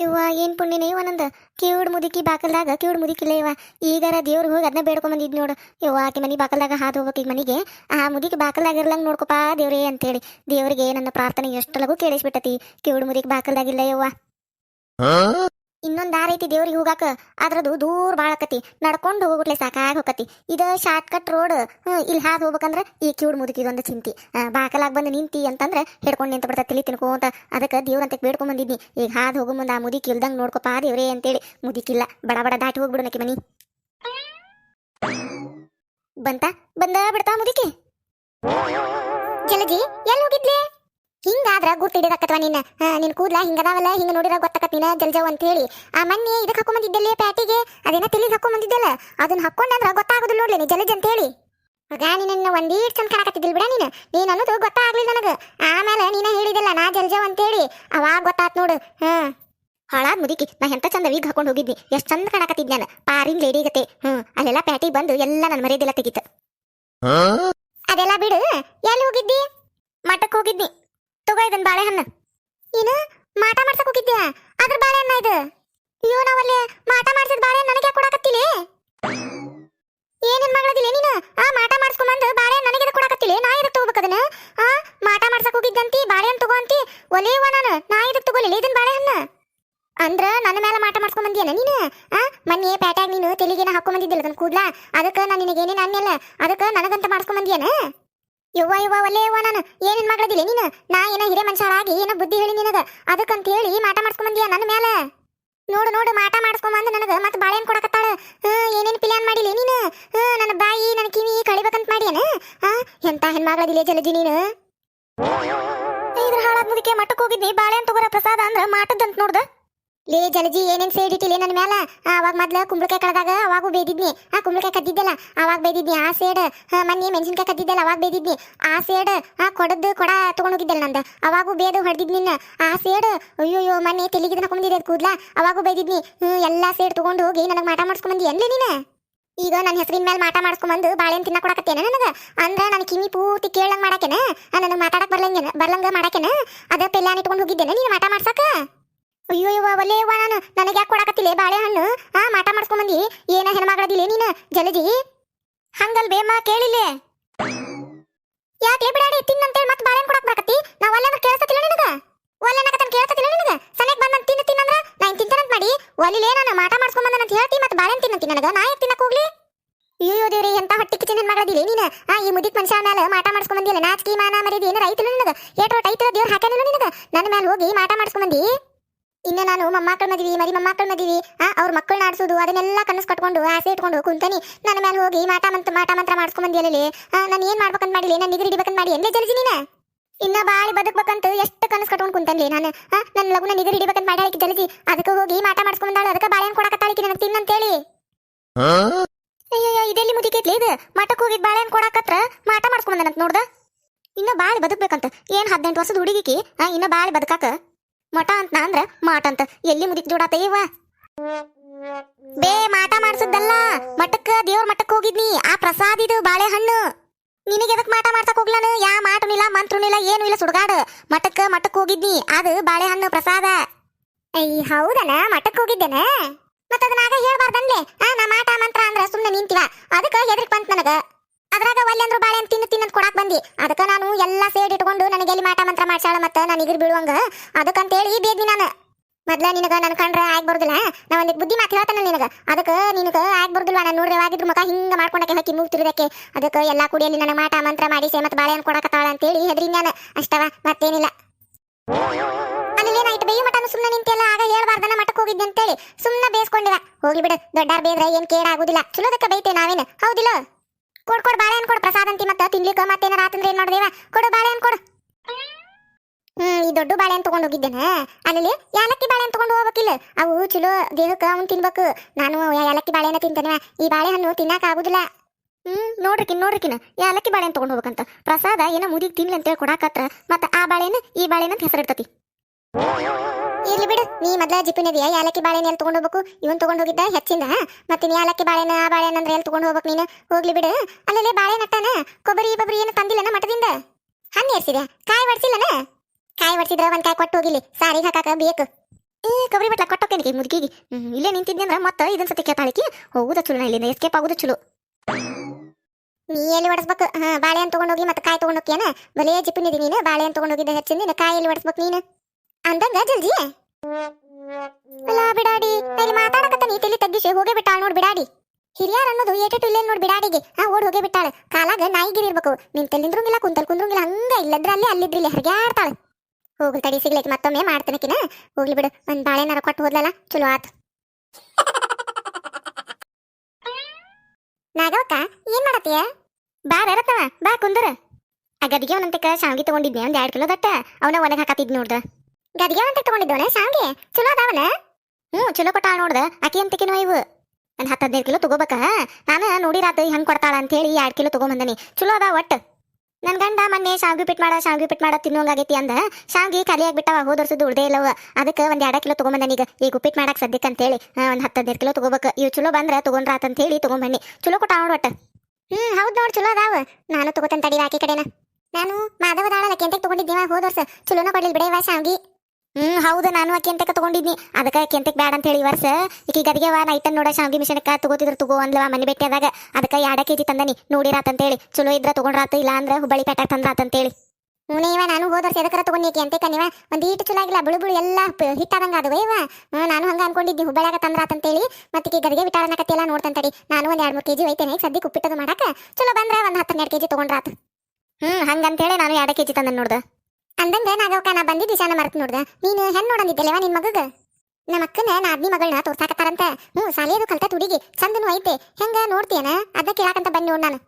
ಇವ್ವ ಏನ್ ಪುಣ್ಯನೇ ಇವ ನಂದ? ಕಿವಿಡ್ ಮುದುಕಿ ಬಾಕಲ್ದಾಗ, ಕಿವಿಡ್ ಮುದುಕಿಲ್ಲ ಇವ ಈಗಾರ ದೇವ್ರಿಗೆ ಹೋಗಿ ಅದನ್ನ ಬೇಡ್ಕೊಂಡ್ ಬಂದಿದ್ ನೋಡು. ಇವ ಆಕೆ ಮನಿ ಬಾಕಲ್ದಾಗ ಹಾದು ಹೋಗ್ಬೇಕು ಈಗ ಮನಿಗೆ. ಆ ಮುದುಕಿ ಬಾಕಲ್ದಾಗ ನೋಡ್ಕೊಪಾ ದೇವ್ರೇ ಅಂತೇಳಿ. ದೇವ್ರಿಗೆ ನನ್ನ ಪ್ರಾರ್ಥನೆ ಎಷ್ಟು ಲಘು ಕೇಳಿಸ್ಬಿಟ್ಟತಿ. ಕಿವಿಡ್ ಮುದುಕಿ ಬಾಕಲ್ದಾಗಿಲ್ಲ ಯವ್ವ. ಇನ್ನೊಂದ್ ದಾರಿ ಐತಿ ದೇವ್ರಿಗೆ ಹೋಗಾಕ. ಅದ್ರದ್ದು ದೂರ ಬಾಳಕತಿ ನಡ್ಕೊಂಡು ಹೋಗ್ಬಿಟ್ಲೆ ಸಾಕಾಗಿ ಹೋಗತಿ ಇದು ಶಾರ್ಟ್ ಕಟ್ ರೋಡ್ ಇಲ್ಲಿ ಹಾದು ಹೋಗ್ಬೇಕಂದ್ರೆ ಈ ಕ್ಯೂಡ್ ಮುದುಕಿದೊಂದು ಚಿಂತಿ. ಬಾಕಲಾಗ್ ಬಂದು ನಿಂತಿ ಅಂತಂದ್ರೆ ಹಿಡ್ಕೊಂಡು ನಿಂತ ಬಿಡ್ತಾ ತಿಳಿ ತಿನ್ಕೋತ. ಅದಕ್ಕೆ ದೇವ್ರಂತ ಬೇಡ್ಕೊಂಡ್ ಬಂದಿದ್ನಿ ಈಗ ಹಾದು ಹೋಗೋ ಮುಂದೆ ಆ ಮುದುಕಿ ಇಲ್ದಂಗ್ ನೋಡ್ಕೊಪ್ಪ ದೇವ್ರೇ ಅಂತೇಳಿ ಮುದುಕಿಲ್ಲ. ಬಡ ಬಡ ದಾಟಿ ಹೋಗ್ಬಿಡು ಮನಿ. ಬಂತ? ಬಂದ ಬಿಡ್ತಾ ಮುದುಕಿ? ಜಲಜಿ ಎಲ್ಲಿ ಹೋಗಿದ್ಲೆ? ಹಿಂಗಾದ್ರ ಗುರ್ತು ಹಿಡಿದಾಕತ್ವ ನಿನ್ನ? ನಿನ್ ಕೂದ್ಲ ಹಿಂಗದಾವಲ್ಲ ಹಿಂಗ ನೋಡಿರ ಗೊತ್ತಕತ್ತಿನ ನೀನ ಜಲ್ಜವ್ ಅಂತ ಹೇಳಿ ಆ ಮೊನ್ನೆ ಇದಕ್ಕೆ ಹಾಕೊಂಬಂದಿದ್ದಲ್ಲೇ ಪ್ಯಾಟಿಗೆ? ಅದೇನ ತಲೆಗೆ ಹಾಕೊಂಬಂದಿದ್ದಲ್ಲ? ಅದನ್ನ ಹಾಕೊಂಡಂದ್ರ ಗೊತ್ತಾಗುದಿಲ್ಲ ನೋಡ್ಲಿ ನೀ ಜಲಜ್ ಅಂತ ಹೇಳಿ ಮಗ ನಿನ್ನ ಒಂದೀಟ್ ಚಂದ ಕಾಣಕತ್ತಿದ್ದಿಲ್ ಬಿಡ ನೀನ್. ನೀನ್ ಅನ್ನೋದು ಗೊತ್ತಾಗ್ಲಿಲ್ಲ ನನಗ. ಆಮೇಲೆ ನೀನ ಹೇಳಿದಲ್ಲ ನಾ ಜಲ್ಜವ್ ಅಂತೇಳಿ. ಅವಾಗ ಗೊತ್ತಾತ್ ನೋಡು. ಹಾ. ಹಾಳಾದ್ ಮುದಿಕಿ ನಾ ಎಂತ ಚಂದ ವೀಗ್ ಹಾಕೊಂಡು ಹೋಗಿದ್ನಿ ಎಷ್ಟ್ ಚಂದ ಕಾಣಕತ್ತಿದ್ ನಾನು ಪಾರಿನ್ ಲೇಡಿ ಗತೆ. ಹ್ಮ್ ಅಲ್ಲೆಲ್ಲ ಪ್ಯಾಟಿ ಬಂದು ಎಲ್ಲ ನನ್ನ ಮರ್ಯಾದೆಲ್ಲ ತೆಗಿತ. ಅದೆಲ್ಲ ಬಿಡು. ಎಲ್ಲಿ ಹೋಗಿದ್ದಿ? ಮಠಕ್ಕೆ ಹೋಗಿದ್ನಿ ತಗೋ ಇದನ್ ಬಾಳೆಹಣ್ಣು. ಏನು? ಮಾಟ ಮಾಡ್ಸಕ್ ಹೋಗಿದ್ದೆ ಅದ್ರ ಬಾಳೆಹಣ್ಣ ಇದು. ಅಯ್ಯೋ, ನಾವಲ್ಲಿ ಮಾಟ ಮಾಡ್ಸಿದ ಬಾಳೆಹಣ್ಣು ನನಗೆ ಕೊಡಾಕತ್ತಿಲಿ? ಏನೇನ್ ಮಾಡೋದಿಲ್ಲ ನೀನು? ಆ, ಮಾಟ ಮಾಡಿಸ್ಕೊಂಬಂದು ಬಾಳೆಹಣ್ಣು ನನಗೆ ಕೊಡಾಕತ್ತಿಲಿ? ನಾ ಇದಕ್ಕೆ ತಗೋಬೇಕು ಅದನ್ನ? ಆ, ಮಾಟ ಮಾಡ್ಸಕ್ ಹೋಗಿದ್ದಂತಿ, ಬಾಳೆಹಣ್ಣು ತಗೋ ಅಂತಿ. ಒಲೆಯುವ ನಾನು. ನಾ ಇದಕ್ಕೆ ತಗೋಲಿಲ್ಲ ಇದನ್ ಬಾಳೆಹಣ್ಣು? ಅಂದ್ರ ನನ್ನ ಮೇಲೆ ಮಾಟ ಮಾಡ್ಸ್ಕೊಂಡ್ ಬಂದಿಯನ ನೀನು? ಆ, ಮೊನ್ನೆ ಪ್ಯಾಟ್ಯಾಗ ನೀನು ತೆಲಿಗೆನ ಹಾಕೊಂಡ್ ಬಂದಿದ್ದಿಲ್ಲ ಅದನ್ನ ಕೂದ್ಲ ಅದಕ್ಕೆ ನಾನು ನಿನಗೆ ಏನೇನು ಅನ್ನಿಲ್ಲ ಅದಕ್ಕೆ ನನಗಂತ ಮಾಡ್ಸ್ಕೊಂಡ್ ಬಂದಿಯನ ಯವ್ವ ಯುವ ಒಲ್ಲೆ ಯವ್ವ ನಾನು. ಏನೇನ್ ಮಾಡ್ಲದಿಲ್ಲ ನೀನು? ನಾ ಏನ ಹಿರೇ ಮನುಷ್ಯರಾಗಿ ಏನೋ ಬುದ್ಧಿ ಹೇಳಿ ನಿನಗ? ಅದಕ್ಕಂತ ಹೇಳಿ ಮಾಟ ಮಾಡ್ಸ್ಕೊಂಡ್ ಬಂದಿಯಾ ನನ್ನ ಮೇಲೆ ನೋಡು ನೋಡು, ಮಾಟ ಮಾಡ್ಸ್ಕೊಂಬಂದು ನನಗ ಮತ್ತೆ ಬಾಳೆಹಣ್ಣು ಕೊಡಕತ್ತಾಳ. ಏನೇನ್ ಪ್ಲಾನ್ ಮಾಡಿಲ್ಲ ನೀನು? ನನ್ನ ಬಾಯಿ, ನನ್ನ ಕಿವಿ ಕಳಿಬೇಕಂತ ಮಾಡ್ಯಾನ? ಎಂತ ಹೆಣ್ಮಾಗ್ಲದಿಲ್ಲ ಜಲಜಿ ನೀನು? ಇದ್ರ ಹಾಳಾದ್ ಮುದಕ್ಕೆ ಮಠಕ್ಕೆ ಹೋಗಿದ್ನಿ ಬಾಳೆಹಣ್ಣು ತಗೋರ ಪ್ರಸಾದ ಅಂದ್ರೆ ಮಾಟದಂತ ನೋಡ್ದ? ಲೇ ಜಲಜಿ ಏನೇನ್ ಸೇಡಿಟ್ಟಿಲ್ಲ ನನ್ನ ಮ್ಯಾಲ? ಅವಾಗ ಮೊದ್ಲ ಕುಂಬಳಕಾಯಿ ಕಳೆದಾಗ ಅವಾಗೂ ಬೇದಿದ್ನಿ. ಆ, ಕುಂಬಳಕಾಯಿ ಕದ್ದಿದ್ದಲ್ಲ, ಅವಾಗ ಬೇದಿದ್ನಿ. ಆ ಸೇಡ್ ಮನ್ನಿ ಮೆಣಸಿನ್ಕಾಯಿ ಕದ್ದಿದ್ದಲ್ಲ, ಅವಾಗ ಬೇದಿದ್ನಿ. ಆ ಸೇಡ್ ಆ ಕೊಡದ್ದು ಕೊಡ ಹೋಗಿದ್ದಲ್ಲ ನಂದ. ಅವಾಗೂ ಬೇದು ಹೊಡೆದಿದ್ ಆ ಸೇಡ್ ಅಯ್ಯೋಯ್ಯೋ, ಮನ್ನಿ ತೆಲಿಗಿದನ ಅದ್ ಕೂದ್ಲ. ಅವಾಗೂ ಬೇದಿದ್ನಿ. ಎಲ್ಲಾ ಸೇಡ್ ತಗೊಂಡು ಹೋಗಿ ನನಗೆ ಮಾಟ ಮಾಡಿಸ್ಕೊಂಡ್ ಬಂದಿ ಎನ್ಲಿ ನೀನು? ಈಗ ನನ್ನ ಹೆಸರಿನ ಮೇಲೆ ಮಾಟ ಮಾಡ್ಸ್ಕೊಂಬಂದು ಬಾಳೆಹಣ್ಣು ತಿನ್ನ ಕೊಡಕತ್ತೇನೆ ನನಗೆ? ಅಂದ್ರೆ ನನ್ನ ಕಿವಿ ಪೂರ್ತಿ ಕೇಳಂಗೆ ಮಾಡಾಕೆನ? ನನಗೆ ಮಾತಾಡಕ್ಕೆ ಬರ್ಲಂಗೆ ಬರ್ಲಂಗ ಮಾಡಾಕೆನ? ಅದ ಪೆಲ್ಲಾನ ಇಟ್ಕೊಂಡು ಹೋಗಿದ್ದೇನೆ ನೀನು ಮಾಟ ಮಾಡ್ಸಕ? ಅಯ್ಯೋ ಇವ ಒಲೆ ನಾನು. ನನಗೆ ಯಾಕೆ ಕೊಡಕತ್ತಿಲ್ಲ ಬಾಳೆಹಣ್ಣು ಆ, ಮಾಟ ಮಾಡಿಸ್ಕೊಂಬಂದಿ ಏನ ಹೆಣ್ಮಗಳದಿಲ್ಲ ನೀನು? ಜಲಜಿ? ಹಂಗಲ್ ಬೇಮ ಕೇಳಿಲೆ ಯಾಕೆ ಬಿಡಾಡಿ, ತಿನ್ನ ತಿನ್ನಂತೇಳಿ ಮತ್ತೆ ಬಾಳೆಹಣ್ಣು ಕೊಡಕ್ ಬರಕತ್ತಿ? ನಾವು ಒಲ್ಲೆ ಕೇಳ್ಸತಿಲ್ಲ ನಿನಗ? ಒಲ್ಲೆ ನಕತನ್ ಕೇಳ್ಸತಿಲ್ಲ ನಿನಗ? ಸನೇಕ್ ಬಂದ್ ತಿನ್ನ ತಿನ್ನಂದ್ರ ನಾನು ತಿಂತಾನಂತ ಮಾಡಿ? ಒಲಿಲೇ ನಾನು ಮಾಟ ಮಾಡಿಸ್ಕೊಂಬಂದ ಅಂತ ಹೇಳ್ತಿ ಮತ್ತೆ ಬಾಳೆಹಣ್ಣು ತಿನ್ನಂತಿ ನನಗ. ನಾ ಯಾಕೆ ತಿನ್ನಕ್ ಹೋಗ್ಲಿ? ಅಯ್ಯೋ ದೇವ್ರಿ, ಎಂತ ಹೊಟ್ಟಿ ಕಿಚನ್ ಮಾಡದಿಲ್ಲ ನೀನು? ಆ, ಈ ಮುದಿಕ್ ಮನುಷ್ಯ ಮೇಲೆ ಮಾಟ ಮಾಡಿಸ್ಕೊಂಬಂದಿಲ್ಲ ನಾಚಿಕೆ, ಮಾನ ಮರಿದಿ ಏನಾರ ಐತಿಲ್ಲ ನಿನಗ? ಏಟೋ ಐತಿಲ್ಲ ದೇವ್ರು ಹಾಕ್ಯಾನಿಲ್ಲ ನಿನಗ? ನನ್ನ ಮೇಲೆ ಹೋಗಿ ಮಾಟ ಮಾಡಿಸ್ಕೊಂಬಂದಿ ಇನ್ನು ನಾನು ಮೊಮ್ಮಕ್ಕಳ ಮದ್ವಿ ಮರಿ ಮೊಮ್ಮಕ್ಕಳ ಮದ್ವಿ ಆ ಅವ್ರ ಮಕ್ಕಳನ್ನ ಆಡಿಸೋದು ಅದನ್ನೆಲ್ಲ ಕನಸು ಕಟ್ಕೊಂಡು ಆಸೆ ಇಟ್ಕೊಂಡು ಕುಂತನಿ. ನನ್ನ ಮೇಲೆ ಹೋಗಿ ಮಾಟ ಮಂತ್ರ ಮಾಟ ಮಂತ್ರ ಮಾಡಿಸ್ಕೊಂಬಂದಿಯಲ್ಲಿ ನಾನು ಏನ್ ಮಾಡ್ಬೇಕಂತ ಮಾಡಿಲಿ? ನಾನು ನಿಗರಿ ಹಿಡಿಬೇಕಂತ ಮಾಡಿ ಎಲ್ಲೇ ಜಲ್ಜಿ ನೀನ? ಇನ್ನ ಬಾಳಿ ಬದುಕ್ಬೇಕಂತ ಎಷ್ಟು ಕನಸು ಕಟ್ಕೊಂಡು ಕುಂತನ್ಲಿ ನಾನು. ನನ್ನ ಲಗುನ ನಿಗರಿ ಹಿಡಿಬೇಕಂತ ಮಾಡಿ ಜಲ್ಜಿ ಅದಕ್ಕೆ ಹೋಗಿ ಮಾಟ ಮಾಡಿಸ್ಕೊಂಬಂದಾಳು. ಅದಕ್ಕೆ ಬಾಳೆಹಣ್ಣು ಕೊಡಕತ್ತಾಳಿಕೆ ನನಗೆ ತಿನ್ನಂತೇಳಿ ಅಯ್ಯಯ್ಯ ಇದೆಲ್ಲಿ ಮುದಿಕೈತ್ಲಿ ಇದು? ಮಠಕ್ಕೆ ಹೋಗಿ ಬಾಳೆಹಣ್ಣು ಕೊಡಕತ್ರ ಮಾಟ ಮಾಡಿಸ್ಕೊಂಬಂದನಂತ ನೋಡ್ದ? ಇನ್ನ ಬಾಳಿ ಬದುಕ್ಬೇಕಂತ. ಏನ್ ಹದಿನೆಂಟು ವರ್ಷದ ಹುಡುಗಿಕಿ? ಇನ್ನ ಬಾಳಿ ಬದುಕಾಕ? ಮಠ ಅಂತ ಅಂದ್ರ ಮಾಟ ಅಂತ. ಎಲ್ಲಿ ಮುದಿಕ್ ಜೋಡಾತ ಇವ? ಬೇ, ಮಾಟ ಮಾಡ್ಸದ್ದಲ್ಲ. ಮಠಕ್ಕ, ದೇವ್ರ ಮಠಕ್ಕೆ ಹೋಗಿದ್ನಿ. ಆ ಪ್ರಸಾದ ಇದು ಬಾಳೆಹಣ್ಣು. ನಿನಗೆ ಎದಕ್ ಮಾಟ ಮಾಡ್ಸಕ್ ಹೋಗ್ಲಾನ? ಯಾ ಮಾಟನಿಲ್ಲ ಮಂತ್ರನಿಲ್ಲ ಏನು ಇಲ್ಲ ಸುಡ್ಗಾಡು. ಮಠಕ್ಕ, ಮಠಕ್ಕೆ ಹೋಗಿದ್ನಿ. ಅದು ಬಾಳೆಹಣ್ಣು ಪ್ರಸಾದ. ಐ ಹೌದನ? ಮಠಕ್ಕೆ ಹೋಗಿದ್ದೇನ? ಮತ್ತ ಅದನ್ನಾಗ ಹೇಳ್ಬಾರ್ದನ್ಲೆ? ಆ, ನಾ ಮಾಟ, ಮಂತ್ರ ಅಂದ್ರ ಸುಮ್ಮನೆ ನಿಂತಿವ. ಅದಕ್ಕೆ ಹೆದರಿಕ್ ಬಂತ ನನಗ. ಅದ್ರಾಗ ಒಲ್ಲೆ ಬಾಳೆಹಣ್ಣು ತಿನ್ನು ತಿನ್ನಂತ ಕೊಡಾಕ್ ಬಂದಿ. ಅದಕ್ಕ ನಾನು ಎಲ್ಲಾ ಸೇಡ್ ಇಟ್ಕೊಂಡು ನನಗೆ ಎಲ್ಲಿ ಮಾಟ ಮಂತ್ರ ಮಾಡ್ಸಾಳ ಮತ್ತ ನಾನು ಇಗರ್ ಬೀಳುವಂಗ. ಅದಕ್ಕಂತೇಳಿ ಬೇದಿ ನಾನು. ಮೊದ್ಲ ನಿನಗ ನನ್ ಕಂಡ್ರ ಆಗ್ ಬರುದಿಲ್ಲ. ನಾ ಬುದ್ಧಿ ಮಾತು ಹೇಳ್ತಾನೆ ನಿನಗ. ಅದಕ್ಕ ನಿನಗ ಆಗ್ ಬರುದಿಲ್ಲ ನಾನು ನೋಡ್ರೆ ಆಗಿದ್ರು ಮುಖ ಹಿಂಗ ಮಾಡ್ಕೊಂಡಕ್ಕೆ ಹಾಕಿ ಮೂಗ್ತಿರೋದಕ್ಕೆ ಅದಕ್ಕ ಎಲ್ಲಾ ಕುಡಿಯಲ್ಲಿ ನನಗೆ ಮಾಟ ಮಂತ್ರ ಮಾಡಿ ಸೇ ಮತ್ತೆ ಬಾಳೆಹಣ್ಣು ಕೊಡಕತ್ತಾಳ ಅಂತೇಳಿ ಹೆದ್ರಿ ನಾನು. ಅಷ್ಟವ, ಮತ್ತೇನಿಲ್ಲ. ಅಲ್ಲೇನಾಯ್ತು ಬೇಯಿ ಮಟನು ಸುಮ್ಮನೆ ನಿಂತೆಲ್ಲ ಆಗ ಹೇಳ್ಬಾರ್ದನ ಮಠಕ್ಕೆ ಹೋಗಿದ್ದೆ ಅಂತೇಳಿ ಸುಮ್ಮನೆ ಬೇಸ್ಕೊಂಡಿವ ಹೋಗ್ಲಿ ಬಿಡು, ದೊಡ್ಡಾರ್ ಬೇದ್ರೆ ಏನ್ ಕೇಡ ಆಗುದಿಲ್ಲ. ಚಲೋದಕ್ಕೆ ಬೈತೆ ನಾವೇನು. ಹೌದಿಲ್ಲ? ಕೊಡ್ ಕೊಡ್ ಬಾಳೆಹಣ್ಣು ಕೊಡು, ಪ್ರಸಾದ ಅಂತಿ ಮತ್ತೆ ತಿನ್ಲಿಕ್ಕೆ ಮತ್ತೇನಾರ ಆತಂದ್ರೆ ಏನ್ ಮಾಡ್ದೇವ ಕೊಡು ಬಾಳೆಹಣ್ಣು ಕೊಡು. ಹ್ಮ್, ಈ ದೊಡ್ಡ ಬಾಳೆಹಣ್ಣು ತಗೊಂಡು ಹೋಗಿದ್ದೇನೆ. ಅಲ್ಲಿ ಯಾಲಕ್ಕಿ ಬಾಳೆಹಣ್ಣು ತಗೊಂಡು ಹೋಗ್ಬೇಕಿಲ್ಲ. ಅವು ಚಲೋ ದೇಹಕ್ಕೆ ಅವ್ನು ತಿನ್ಬೇಕು. ನಾನು ಯಾಲಕ್ಕಿ ಬಾಳೆಹಣ್ಣು ತಿಂತೇನೆ ಈ ಬಾಳೆಹಣ್ಣು ತಿನ್ನಕ್ ಆಗುದಿಲ್ಲ. ಹ್ಮ್, ನೋಡ್ರಿಕಿನ್, ನೋಡ್ರಿಕಿನ. ಯಾಲಕ್ಕಿ ಬಾಳೆಹಣ್ಣು ತಗೊಂಡು ಹೋಗ್ಬೇಕಂತ. ಪ್ರಸಾದ ಏನೋ ಮುದಿಗೆ ತಿನ್ಲಿ ಅಂತ ಅಂತೇಳಿ ಕೊಡಾಕತ್ರ. ಮತ್ತೆ ಆ ಬಾಳೆಹಣ್ಣು ಈ ಬಾಳೆಹಣ್ಣು ಅಂತ ಹೆಸರಿಡ್ತತಿ. ನೀ ಮೊದ್ಲ ಜಿಪ್ಪಿನದಿಯ ಯಾಲಕ್ಕಿ ಬಾಳೆಹಣ್ಣು ಎಲ್ಲಿ ತೊಗೊಂಡು ಹೋಗ್ಬೇಕು? ಇವನ್ ತೊಗೊಂಡು ಹೋಗಿದ್ದ ಹೆಚ್ಚಿಂದ? ಮತ್ತೆ ನೀ ಯಾಲಕ್ಕಿ ಬಾಳೆಹಣ್ಣು, ಆ ಬಾಳೆಹಣ್ಣು ಅಂದ್ರೆ ಎಲ್ಲಿ ತೊಗೊಂಡು ಹೋಗ್ಬೇಕು ನೀನು? ಹೋಗ್ಲಿ ಬಿಡು. ಅಲ್ಲಲ್ಲೇ ಬಾಳೆ ನಟ್ಟನ? ಕೊಬ್ಬರಿ ಬೊಬ್ಬರಿ ಏನು ತಂದಿಲ್ಲನ ಮಠದಿಂದ? ಹಣ್ಣು ಏರ್ಸಿದೆ ಕಾಯಿ ಒಡ್ಸಿಲ್ಲನ? ಕಾಯಿ ಬಡ್ಸಿದ್ರ ಒಂದ್ ಕಾಯಿ ಕೊಟ್ಟು ಹೋಗಿಲಿ. ಸಾರಿಗೆ ಹಾಕಾಕ ಬೇಕು. ಏ, ಕೊಬ್ಬರಿ ಬಟ್ಲ ಕೊಟ್ಟೋಕೇನಿಗೆ ಮುದುಕಿಗೆ? ಇಲ್ಲೇ ನಿಂತಿದ್ನಿ ಅಂದ್ರೆ ಮತ್ತೆ ಇದನ್ ಸತಿ ಕೇತಾಳಿಕಿ ಹೋಗುದ ಚಲೋ ಇಲ್ಲಿಂದ ಎಸ್ಕೇಪ್ ಆಗುದು ಚಲೋ. ನೀ ಎಲ್ಲಿ ಹೊಡೆಸ್ಬೇಕು ಹಾ, ಬಾಳೆಹಣ್ಣು ತಗೊಂಡೋಗಿ ಮತ್ತೆ ಕಾಯಿ ತಗೊಂಡೋಗ್ಯಾನ ಬಲೇ ಜಿಪ್ಪಿನಿದಿ ನೀನು, ಬಾಳೆಹಣ್ಣು ತಗೊಂಡೋಗಿದ್ದ ಹೆಚ್ಚಿಂದ ಕಾಯಿ ಎಲ್ಲಿ ಹೊಡೆಸ್ಬೇಕು ನೀನು? ಅಂದಂಗ ಜಲ್ದಿ? ಅಲ್ಲ, ಬಿಡಾಡಿ, ಇಲ್ಲಿ ಮಾತಾಡಕತ್ತ ನೀ ತಲಿ ತಗ್ಗಿಸಿ, ಹೋಗೇ ಬಿಟ್ಟಾಳ ನೋಡ್ ಬಿಡಾಡಿ. ಹಿರಿಯರ್ ಅನ್ನೋದು ಏಟು ಇಲ್ಲೇ ನೋಡ್ ಬಿಡಾಡಿಗೆ. ಆ ಓಡ್ ಹೋಗೇ ಬಿಟ್ಟಾಳ. ಕಾಲಾಗ ನಾಯಿಗಿರಿ ಇರ್ಬೇಕು. ನಿನ್ ತಲ್ಲಿಂದ್ರಂಗಿಲ್ಲ, ಕುಂತಲ್ ಕುಂದ್ರಂಗಿಲ್ಲ, ಹಂಗ ಇಲ್ಲದ್ರ ಅಲ್ಲಿ ಅಲ್ಲಿದ್ರಿಲ್ಲ ಹರಿಗಾಡ್ತಾಳ ಹೋಗ್ಲಿ ತಡಿ, ಸಿಗ್ಲೈತಿ ಮತ್ತೊಮ್ಮೆ ಮಾಡ್ತೇನಕಿನ ಹೋಗ್ಲಿ ಬಿಡು, ಒಂದ್ ಬಾಳೆನಾರ ಕೊಟ್ಟು ಹೋದ್ಲಲ್ಲ ಚಲೋ ಆತ್. ನಾಗವಕ್ಕ ಏನ್ ಮಾಡತ್ತೀಯ? ಬಾ ಬೇರತ್ತವ ಬಾ ಕುಂದರ. ಆ ಗದಿಗೆ ಅವನಂತಕ ಶಾವಿಗೆ ತಗೊಂಡಿದ್ನೆ, ಒಂದ್ ಎರಡ್ ಕಿಲೋ ದಟ್ಟ. ಅವನ ಒಣಗ್ ಹಾಕತ್ತಿದ್ ನೋಡ್ದ. ಗದಿಗೆ ಅಂತ ತಗೊಂಡಿದ್ದವನ, ಶಾವಿಗೆ? ಚಲೋ ಅದಾವನ ಹ್ಞೂ ಚಲೋ ಕೊಟ್ಟಾಳ ನೋಡ್ದ ಆಕಿ ಅಂತಕಿನವ ಇವು? ಒಂದ್ ಹತ್ತು ಹದಿನೈದು ಕಿಲೋ ತಗೋಬೇಕ ನಾನು ನೋಡಿರಾತ ಹೆಂಗ್ ಕೊಡ್ತಾಳ ಅಂತ ಹೇಳಿ ಎರಡ್ ಕಿಲೋ ತಗೊಂಬಂದನಿ. ಚಲೋ ಅದಾವ ಒಟ್ಟು. ನನ್ನ ಗಂಡ ಮೊನ್ನೆ ಶಾವ್ಗಿ ಪಿಟ್ ಮಾಡ, ಶಾವ್ಗಿ ಪಿಟ್ ಮಾಡ ತಿನ್ನೋಂಗಾಗೈತಿ ಅಂದ. ಶಾವ್ಗಿ ಖಾಲಿ ಆಗ್ಬಿಟ್ಟವ ಹೋದರ್ಸು ವರ್ಷದ ಉಳ್ದೇ ಇಲ್ಲವ. ಅದಕ್ಕೆ ಒಂದ್ ಎರಡು ಕಿಲೋ ತೊಗೊಂಬಂದನ ಈಗ. ಈಗ ಉಪ್ಪಿಟ್ಟು ಮಾಡಕ್ಕೆ ಸದ್ಯಕ್ಕೆ ಅಂತೇಳಿ ಒಂದು ಹತ್ತು ಹದಿನೈದು ಕಿಲೋ ತೊಗೋಬೇಕು. ಇವು ಚಲೋ ಬಂದ್ರ ತಗೊಂಡ್ರಾತ ಅಂತ ಹೇಳಿ ತಗೊಂಬನ್ನಿ. ಚಲೋ ಕೊಟ್ಟ ನೋಡ್ ಒಟ್ಟ. ಹ್ಮ್, ಹೌದು ನೋಡಿ, ಚಲೋ ಅದಾವ. ನಾನು ತೊಗೋತೇನೆ ತಡಿ ಆಕಿ ಕಡೆನ. ನಾನು ಮಾಧವದಾಳಲ್ಲ ಅಂತ ತೊಗೊಂಡಿದ್ದೀವ? ಹೋದರ್ಸ ಚಲೋನ ಕೊಡ್ಲಿಲ್ಲ ಬಿಡೇವ ಶಾವ್ಗಿ? ಹ್ಮ್, ಹೌದು, ನಾನು ಆಕೆ ಅಂತಕ ತಗೊಂಡಿದ್ನಿ. ಅದಕ್ಕೆ ಕೆಂತಕ್ ಬ್ಯಾಡ ಅಂತ ಹೇಳಿ ವರ್ಷ. ಗದಿಗೆ ವಾ ನೈಟ್ ನೋಡ ಶಾವಿ ಮಿಷನ್ಕ ತಗೋತಿದ್ರು, ತಗೋ ಅಂದ್ಲವ ಮನೆ ಬೆಟ್ಟಿಯಾದಾಗ ಅದಕ್ಕೆ ಎರಡ ಕೆಜಿ ತಂದನಿ. ನೋಡಿರಾತಂತೇಳಿ ಚಲೋ ಇದ್ರ ತಗೊಂಡ್ರಾತ ಇಲ್ಲ ಅಂದ್ರೆ ಹುಬ್ಬಳ್ಳಿ ಪೇಟ ತಂದ್ರಾತ್ ಅಂತೇಳಿ ಹ್ಞೂ ಇವ ನಾನು ಹೋದ ವರ್ಷ ಎದಕ್ಕರ ತಗೊಂಡಿಕಿ ಅಂತ ಕಣಿವ ಒಂದ್ ಈಟು ಚಲೋ ಆಗಿಲ್ಲ, ಬುಳು ಬುಳು ಎಲ್ಲ ಹಿಟ್ಟಾದಂಗ ಅದು ಇವ. ನಾನು ಹಂಗ ತಂದಾತ ಅಂತ ಹೇಳಿ. ಮತ್ತೆ ಈ ಗದಿಗೆ ಬಿಟ್ಟಾಡನಕತ್ತಿಲ್ಲ ನೋಡ್ತಂತಡಿ ನಾನು ಒಂದ್ ಎರಡ್ ಮೂರ್ ಕೆಜಿ ಒಯ್ತೇನೆ. ಈಗ ಸದ್ಯಕ್ಕೆ ಉಪ್ಪಿಟ್ಟದು ಮಾಡಾಕ. ಚಲೋ ಬಂದ್ರ ಒಂದ್ ಹತ್ತೆರಡು ಕೆಜಿ ತಗೊಂಡ್ರಾತ್ ಹ್ಮ್ ಹಂಗಂತೇಳಿ ನಾನು ಎರಡ ಕೆಜಿ ತಂದನ್ ನೋಡ್ದ. ಅಂದಂಗ ನಾಗವಕ್ಕ ನಾ ಬಂದಿದ್ದ ವಿಷಯನ ಮರ್ತ್ ನೋಡ್ದ. ನೀನು ಹೆಣ್ ನೋಡಂದಿದ್ದೆಲ್ಲವ ನಿನ್ ಮಗಗ? ನಮ್ಮ ಅಕ್ಕನ ನಾದ್ನಿ ಮಗಳನ್ನ ತೋರ್ಸಾಕತ್ತಾರಂತ. ಹ್ಞೂ, ಸಾಲಿಯದು ಕಲ್ತ ತುಡಿಗಿ, ಚಂದನು ಐತೆ. ಹೆಂಗ ನೋಡ್ತೀಯನ? ಅದ ಕೇಳಾಕಂತ ಬಂದ್ ನೋಡ್ ನಾನು.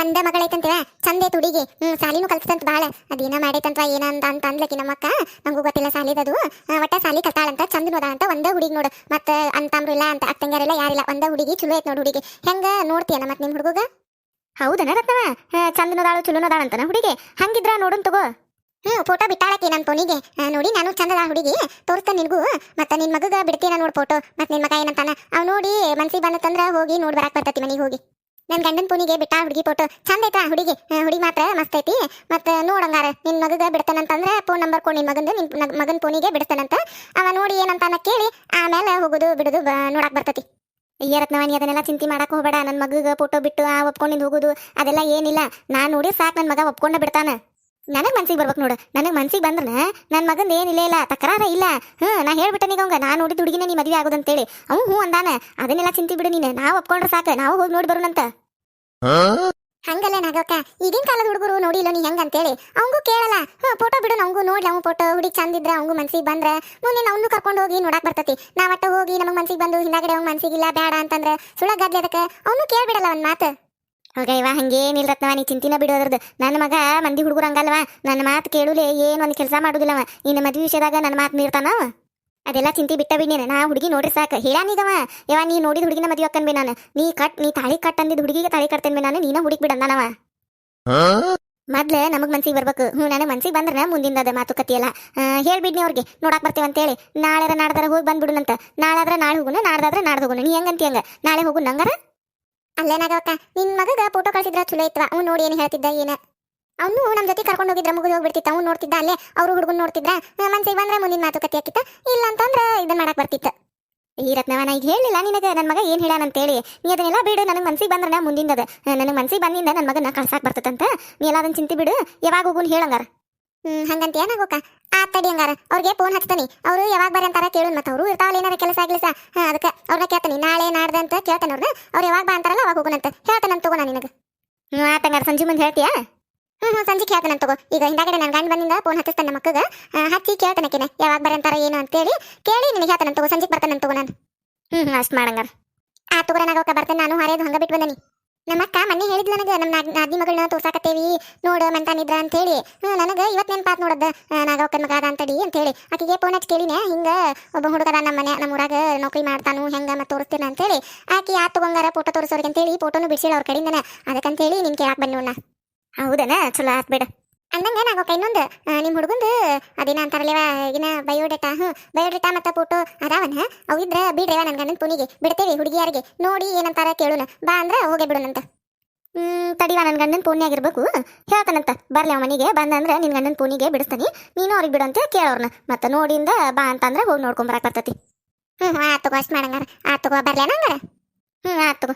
ಒಂದ ಮಗಳೈತಂತೀವ ಚಂದೆ ತುಡಿಗಿ. ಹ್ಞೂ, ಸಾಲಿನೂ ಕಲ್ತಂತ ಬಾಳ. ಅದೇನ ಮಾಡೈತಂತ ಏನ ಅಂತ ಅಂದ್ಲಕಿ ನಮ್ಮಕ್ಕ ನಂಗೂ ಗೊತ್ತಿಲ್ಲ ಸಾಲಿದದು. ಒಟ್ಟ ಸಾಲಿ ಕಲ್ತಾಳಂತ, ಚಂದನು ಅದ ಅಂತ ಒಂದ ಹುಡುಗಿ ನೋಡು. ಮತ್ತೆ ಅಂತಂಬ್ರು ಇಲ್ಲ ಅಂತ, ಅತ್ತಂಗಾರಿಲ್ಲ ಯಾರಿಲ್ಲ. ಒಂದ ಹುಡುಗಿ, ಚಲೋ ಐತ್ ನೋಡ್ ಹುಡುಗಿ. ಹೆಂಗ ನೋಡ್ತೀಯನ ಮತ್ತೆ ನಿಮ್ಮ ಹುಡುಗ ಹೌದನ ರತ್ನವ? ಚಂದನದಾಳು ಚಲೋನದಾಳ ಅಂತನ ಹುಡುಗಿ? ಹಂಗಿದ್ರ ನೋಡುನ್ ತಗೋ. ಹ್ಮ್ ಫೋಟೋ ಬಿಟ್ಟಾಳಕ್ಕೆ ನನ್ನ ಫೋನಿಗೆ ನೋಡಿ ನಾನು ಚಂದದ ಹುಡುಗಿ. ತೋರಿಸ್ತೇನೆ ನಿನಗೂ. ಮತ್ತೆ ನಿನ್ ಮಗಗ ಬಿಡ್ತೀನ ನೋಡ್ ಫೋಟೋ ಮತ್ತೆ ನಿನ್ ಮಗ ಏನಂತಾನ? ಅವ್ ನೋಡಿ ಮನ್ಸಿಗೆ ಬಂದತ್ತಂದ್ರ ಹೋಗಿ ನೋಡಿ ಬರಾಕ್ ಬರ್ತೈತಿ ಮನೆಗೆ ಹೋಗಿ. ನನ್ನ ಗಂಡನ ಫೋನಿಗೆ ಬಿಟ್ಟ ಹುಡುಗಿ ಫೋಟೋ ಚಂದ ಐತಾ ಹುಡುಗಿ? ಹುಡುಗಿ ಮಾತ್ರ ಮಸ್ತ್ ಐತಿ. ಮತ್ತೆ ನೋಡಂಗಾರ ನಿನ್ ಮಗಗ ಬಿಡ್ತಾನಂತಂದ್ರೆ ಫೋನ್ ನಂಬರ್ ಕೊಡು ನಿನ್ ಮಗಂದು, ನಿನ್ ಮಗನ ಫೋನಿಗೆ ಬಿಡ್ತಾನಂತ. ಅವ ನೋಡಿ ಏನಂತಾನ ಕೇಳಿ, ಆಮೇಲೆ ಹೋಗುದು ಬಿಡುದು ಬ- ನೋಡಾಕ್ ಬರ್ತೈತಿ. ಅಯ್ಯ ರತ್ನವಾಣಿ, ಅದನ್ನೆಲ್ಲ ಚಿಂತೆ ಮಾಡಕ್ ಹೋಗ್ಬೇಡ. ನನ್ನ ಮಗಗ ಫೋಟೋ ಬಿಟ್ಟು ಆ ಒಪ್ಕೊಂಡಿಂದ ಹೋಗುದು, ಅದೆಲ್ಲ ಏನಿಲ್ಲ. ನಾನು ನೋಡಿ ಸಾಕ್ ನನ್ನ ಮಗ ಒಪ್ಕೊಂಡ ಬಿಡ್ತಾನ. ನನಗ್ ಮನ್ಸಿಗೆ ಬರ್ಬೇಕು ನೋಡು. ನನಗ್ ಮನ್ಸಿಗೆ ಬಂದ್ರೆ ನನ್ನ ಮಗಂದ ಏನಿಲ್ಲ ಇಲ್ಲ ತಕರಾರ ಇಲ್ಲ. ಹ್ಮ್, ನಾ ಹೇಳ್ಬಿಟ್ಟನಿಗ ಅವಂಗ ನಾ ನೋಡಿದ ಹುಡುಗಿನ ನೀ ಮದ್ವೆ ಆಗೋದಂತೇಳಿ ಅವ್ ಹ್ಞೂ ಅಂದಾನ. ಅದನ್ನೆಲ್ಲ ಚಿಂತಿ ಬಿಡು ನೀನು. ನಾವು ಒಪ್ಕೊಂಡ್ರೆ ಸಾಕು. ನಾವು ಹೋಗಿ ನೋಡಿ ಬರೋಣಂತ. ಹಂಗಲ್ಲ ನಾಗಕ್ಕ. ಈಗಿನ ಕಾಲದ ಹುಡುಗರು ನೋಡಿಲ್ಲ ನೀ ಹೆಂಗ ಅಂತೇಳಿ. ಅವಂಗೂ ಕೇಳಲ್ಲ. ಹ್ಞೂ ಫೋಟೋ ಬಿಡು ನಂಗೂ ನೋಡ್ಲಿ ಅವ್ನು ಫೋಟೋ. ಹುಡುಗಿ ಚಂದಿದ್ರೆ ಅವಂಗೂ ಮನ್ಸಿಗೆ ಬಂದ್ರೆ ಮುಂದೆ ಅವನು ಕರ್ಕೊಂಡು ಹೋಗಿ ನೋಡಕ್ ಬರ್ತತಿ. ನಾವಟ್ಟ ಹೋಗಿ ನಮಗ್ ಮನ್ಸಿಗೆ ಬಂದು ಹಿಂದಾಗಡೆ ಅವ್ನ ಮನ್ಸಿಗಿಲ್ಲ ಬೇಡ ಅಂತಂದ್ರೆ ಸುಳ ಗದ್ಲೆ ಅದಕ್ಕೆ? ಅವನು ಕೇಳ್ಬಿಡಲ್ಲ ಅವನ್ ಮಾತು. ಹೋಗ ಇವ ಹಂಗೇನಿಲ್ಲ ರತ್ನವ ನೀ ಚಿಂತಿನ ಬಿಡೋದ್ರದ್ದು ನನ್ನ ಮಗ ಮಂದಿ ಹುಡುಗರು ಹಂಗಲ್ವ? ನನ್ನ ಮಾತು ಕೇಳುಲೆ ಏನು ಒಂದು ಕೆಲಸ ಮಾಡುದಿಲ್ಲವ? ನಿನ್ನ ಮದುವೆ ವಿಷಯದಾಗ ನನ್ನ ಮಾತು ಮೀರ್ತಾನವ ಅದೆಲ್ಲ ಚಿಂತಿ ಬಿಟ್ಟ ಬಿಡಿ ನಾ ಹುಡುಗಿ ನೋಡ್ರಿ ಸಾಕು. ಹೇಳಾನಿಗವ ಯಾವ ನೀ ನೋಡಿದ ಹುಡುಗಿನ ಮದುವೆ ಅಕ್ಕನ್ಬಿ ನಾನು. ನೀ ಕಟ್, ನೀ ತಾಳಿ ಕಟ್ ಅಂದಿದ್ ಹುಡುಗಿಗೆ ತಾಳಿ ಕಟ್ತೇನೆ ಬಿ ನಾನು ನೀನ ಹುಡುಗಿ ಬಿಡಂದಾನವ ಮೊದ್ಲ ನಮಗ್ ಮನ್ಸಿಗೆ ಬರ್ಬೇಕು. ಹ್ಞೂ ನನಗೆ ಮನ್ಸಿಗೆ ಬಂದ್ರೆ ಮುಂದಿಂದ ಅದ ಮಾತುಕತೆ ಎಲ್ಲ ಹೇಳ್ಬಿಡ್ನಿ ಅವ್ರಿಗೆ. ನೋಡಕ್ ಬರ್ತೇವೆ ಅಂತೇಳಿ. ನಾಳೆ ನಾಡ್ದಾರ ಹೋಗಿ ಬಂದ್ಬಿಡುನಂತ. ನಾಳೆ ಆದ್ರೆ ನಾಳೆ ಹೋಗುನ, ನಾಡ್ದಾದ್ರೆ ನಾಡ್ದು ಹೋಗುನ ನೀ ಹೆಂಗಂತಿ ಹಂಗ? ನಾಳೆ ಹೋಗು ನಂಗಾರ? ಅಲ್ಲೇನಾಗವಕ್ಕ? ನಿನ್ ಮಗಗ ಫೋಟೋ ಕಳ್ಸಿದ್ರ ಚಲೋ ಇತ್ತವ ಅವ್ನು ನೋಡಿ ಏನು ಹೇಳ್ತಿದ್ದ, ಏನ? ಅವನು ನಮ್ಮ ಜೊತೆ ಕರ್ಕೊಂಡು ಹೋಗಿದ್ರ, ಮುಗಿದು ಹೋಗ್ಬಿಡ್ತಿತ್ತ. ಅವ್ನು ನೋಡ್ತಿದ್ದ ಅಲ್ಲೇ, ಅವ್ರು ಹುಡುಗನ್ ನೋಡ್ತಿದ್ರ? ಮನ್ಸಿಗೆ ಬಂದ್ರೆ ಮುಂದಿನ ಮಾತುಕತೆ ಆಕಿತ್ತ ಇಲ್ಲ ಅಂತಂದ್ರ ಇದನ್ನ ಮಾಡಕ್ ಬರ್ತಿತ್ತ. ಈ ರತ್ನವ ನಾ ಈಗ ಹೇಳಿಲ್ಲ, ನಿನಗೆ ನನ್ನ ಮಗ ಏನ್ ಹೇಳಾನ ಅಂತೇಳಿ. ನೀ ಅದನ್ನೆಲ್ಲ ಬಿಡು, ನನಗೆ ಮನ್ಸಿಗೆ ಬಂದ್ರೆ ಮುಂದಿಂದದ. ನನಗೆ ಮನ್ಸಿಗೆ ಬಂದಿಂದ ನನ್ನ ಮಗನ ಕಳ್ಸಾಕ್ ಬರ್ತದಂತ ನೀ ಎಲ್ಲ ಅದನ್ನ ಚಿಂತೆ ಬಿಡು, ಯಾವಾಗ ಹೋಗುನ್ ಹೇಳಂಗಾರ. ಹ್ಮ್ ಹಂಗಂತ ಏನಾಗೋಕ ಆ ತಡಿ ಹಂಗಾರ. ಅವ್ರಿಗೆ ಫೋನ್ ಹಚ್ತಾನಿ. ಅವರು ಯಾವಾಗ ಬರ್ರಿ ಅಂತಾರ ಕೇಳು ಮತ್ತೆ ಅವರು ಇರ್ತಾವಲ್ಲ ಏನಾರ ಕೆಲಸ ಆಗ್ಲಿಸ ಹಾ ಅದಕ್ಕೆ ಅವ್ರನ್ನ ಕೇಳ್ತಾನಿ. ನಾಳೆ ನಾಡ್ದ ಅಂತ ಕೇಳ್ತಾನೆ ಅವ್ರನ್ನ ಅವ್ರು ಯಾವಾಗ ಬಾ ಅಂತಾರಲ್ಲ ಅವಾಗ ಹೋಗೋಣಂತ ಹೇಳ್ತಾನೆ ಅಂತ ತಗೋ ನಾನು ನಿನಗೆ. ಹ್ಞೂ ಆತಂಗಾರ ಸಂಜೆ ಮುಂದೆ ಹೇಳ್ತೀಯಾ? ಹ್ಞೂ ಹ್ಞೂ ಸಂಜೆ ಕೇಳ್ತಾನಂತ ತಗೋ. ಈಗ ಹಿಂದಾಗಡೆ ನನ್ನ ಗಂಡ ಬಂದಿಂದ ಫೋನ್ ಹಚ್ಚಿಸ್ತಾನೆ ನಮ್ಮ ಮಕ್ಕಗ ಹಚ್ಚಿ ಕೇನೆ ಯಾವಾಗ ಬರ್ರಿ ಅಂತಾರ ಏನು ಅಂತೇಳಿ ಕೇಳಿ ನಿನಗೆ ಹೇಳ್ತಾನಂತ ತಗೋ. ಸಂಜೆಗೆ ಬರ್ತಾನಂತ ತಗೋ ನಾನು. ಹ್ಞೂ ಹ್ಞೂ ಅಷ್ಟು ಮಾಡಂಗಾರ ಆ ತಗೋರ ನಾಗೋಕ ಬರ್ತೇನೆ ನಾನು. ಹರಿಯೋದು ಹಂಗ ಬಿಟ್ಟು ಬಂದನಿ. ನಮ್ಮ ಅಕ್ಕ ಮೊನ್ನೆ ಹೇಳಿದ್ಲ ನನಗೆ, ನಮ್ಮ ನಾದಿ ಮಗಳನ್ನ ತೋರ್ಸಾಕತ್ತೇವಿ, ನೋಡು ಮಂತಾನಿದ್ರ ಅಂತ ಹೇಳಿ ನನಗೆ ಇವತ್ತು ನೆನಪಾತ್ ನೋಡದ ನಾಗವಕ್ಕನ ಮಗ ಅದ ಅಂತಡಿ ಅಂತೇಳಿ. ಆಕಿಗೆ ಫೋನ್ ಹಚ್ಚಿ ಕೇಳಿನೆ ಹಿಂಗ ಒಬ್ಬ ಹುಡುಗದ ನಮ್ಮ ಮನೆ ನಮ್ಮ ಊರಾಗ ನೌಕರಿ ಮಾಡ್ತಾನು, ಹೆಂಗ ಮತ್ತೆ ತೋರಿಸ್ತೇನೆ ಅಂತೇಳಿ. ಆಕಿ ಯಾರು ತಗೊಂಗಾರ ಫೋಟೋ ತೋರಿಸೋರಿಗೆ ಅಂತೇಳಿ ಫೋಟೋನು ಬಿಡಿಸಿಲ್ಲ ಅವ್ರ ಕಡೆಯಿಂದನ ಅದಕ್ಕಂತೇಳಿ ನಿನ್ ಕೇಳಾಕ್ ಬನ್ನಿ ನೋಡ ಹೌದನ? ಚಲೋ ಆತ್ ಬಿಡ. ಅಂದಂಗ ನಾಗವಕ್ಕ ಇನ್ನೊಂದು ನಿಮ್ಮ ಹುಡುಗಂದು ಅದೇನ ಅಂತಾರಲ್ಲೇವ ಈಗಿನ ಬಯೋಡೇಟಾ ಹ್ಞೂ ಬಯೋಡೇಟಾ ಮತ್ತೆ ಫೋಟೋ ಅದಾವನ? ಅವು ಇದ್ರ ಬಿಡ್ರೇವ ನನ್ನ ಗಂಡನ ಪುನಿಗೆ ಬಿಡ್ತೇವೆ ಹುಡುಗಿಯಾರಿಗೆ. ನೋಡಿ ಏನಂತಾರ ಕೇಳೋಣ ಬಾ ಅಂದ್ರೆ ಹೋಗೇ ಬಿಡುನಂತ. ಹ್ಮ್, ತಡಿವ ನನ್ನ ಗಂಡನ ಪೂನ್ಯಾಗಿರ್ಬೇಕು ಹೇಳ್ತಾನಂತ. ಬರ್ಲಿ ಅವ ಮನೆಗೆ. ಬಂದಂದ್ರೆ ನಿನ್ನ ಗಂಡನ ಪೂನಿಗೆ ಬಿಡಿಸ್ತಾನೆ. ನೀನು ಅವ್ರಿಗೆ ಬಿಡಂತೆ ಕೇಳೋರ್ನ ಮತ್ತೆ ನೋಡಿಂದ ಬಾ ಅಂತಂದ್ರೆ ಹೋಗಿ ನೋಡ್ಕೊಂಬರಕ್ಕೆ ಬರ್ತೈತಿ. ಹ್ಞೂ ಆತು ಅಷ್ಟು ಮಾಡಂಗಾರ. ಆತು ಬರ್ಲೇನ ಹಂಗಾರ ಹ್ಞೂ ಆತು